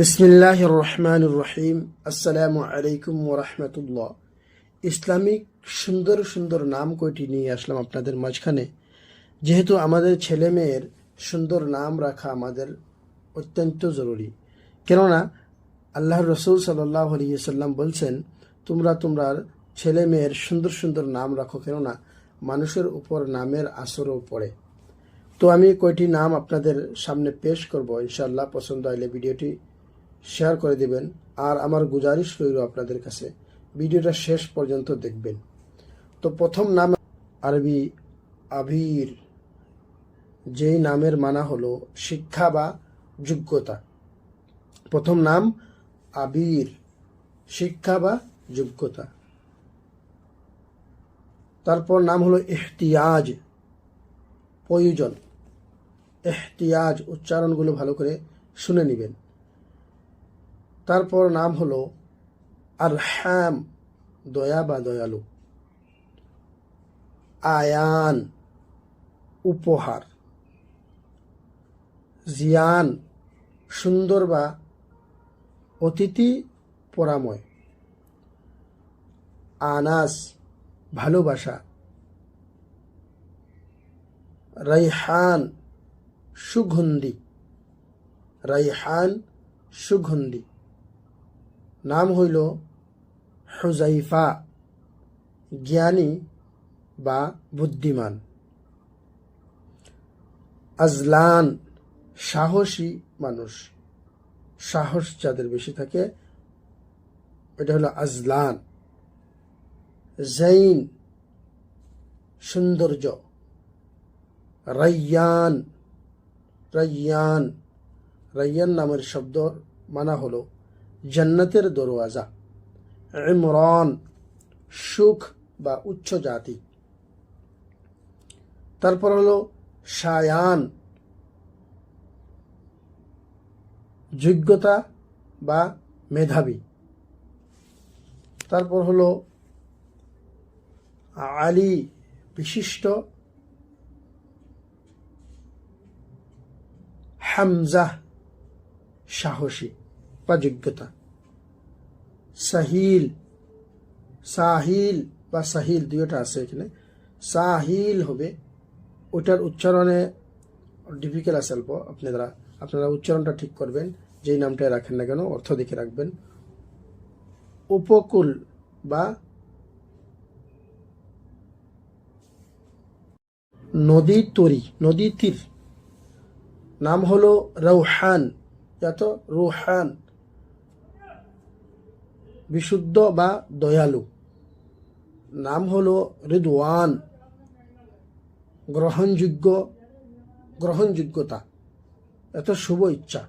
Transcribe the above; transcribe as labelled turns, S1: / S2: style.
S1: বিসমিল্লাহ রহমান রহিম আসসালামু আলাইকুম ওরহমতুল্লাহ ইসলামিক সুন্দর সুন্দর নাম কয়টি নিয়ে আসলাম আপনাদের মাঝখানে? যেহেতু আমাদের ছেলে মেয়ের সুন্দর নাম রাখা আমাদের অত্যন্ত জরুরি। কেননা আল্লাহ রসুল সাল্লাহ আলিয়াল্লাম বলছেন, তোমরা তোমরা ছেলে মেয়ের সুন্দর সুন্দর নাম রাখো, কেননা মানুষের উপর নামের আসরও পড়ে। তো আমি কয়টি নাম আপনাদের সামনে পেশ করব, ইনশাআল্লাহ পছন্দ হলে ভিডিওটি শেয়ার করে দেবেন আর আমার গুজারিশ রইল আপনাদের কাছে। ভিডিওটা শেষ পর্যন্ত দেখবেন। তো প্রথম নাম আরবি আবির, যেই নামের মানা হলো শিক্ষা বা যোগ্যতা। প্রথম নাম আবির, শিক্ষা বা যোগ্যতা। তারপর নাম হলো এহতিয়াজ, প্রয়োজন। এহতিয়াজ উচ্চারণগুলো ভালো করে শুনে নেবেন। তারপর নাম হলো আর হ্যাম দয়া বা দয়ালু। আয়ান, উপহার। জিয়ান, সুন্দর বা অতিথি পরাময়। আনাস, ভালোবাসা। রাইহান, সুগন্ধি। রাইহান, সুগন্ধি। নাম হইল হুজাইফা, জ্ঞানী বা বুদ্ধিমান। আজলান, সাহসী মানুষ। সাহস যাদের বেশি থাকে, এটা হলো আজলান। জৈন, সৌন্দর্য। রাইয়ান রাইয়ান। রাইয়ান নামের শব্দ মানা হলো জান্নাতের দরওয়াজা। ইমরান সুখ বা উচ্চ জাতি। তারপর হলো সায়ান যোগ্যতা বা মেধাবী। তারপর হলো আলী বিশিষ্ট। হামজা সাহসী বা যোগ্যতা। সাহিল সাহিল বা সাহিল দুইটা আছে এখানে। সাহিল হবে ওটার উচ্চারণে ডিফিকাল্ট আছে অল্প আপনারা। আপনারা উচ্চারণটা ঠিক করবেন, যেই নামটা রাখেন না কেন, অর্থ দেখে রাখবেন। উপকূল বা নদী তরি, নদী তীর। নাম হলো রৌহান যত রুহান। বিশুদ্ধ বা দয়ালু। নাম হলো রিদওয়ান। গ্রহণযোগ্য গ্রহণযোগ্যতা। এত শুভ ইচ্ছা।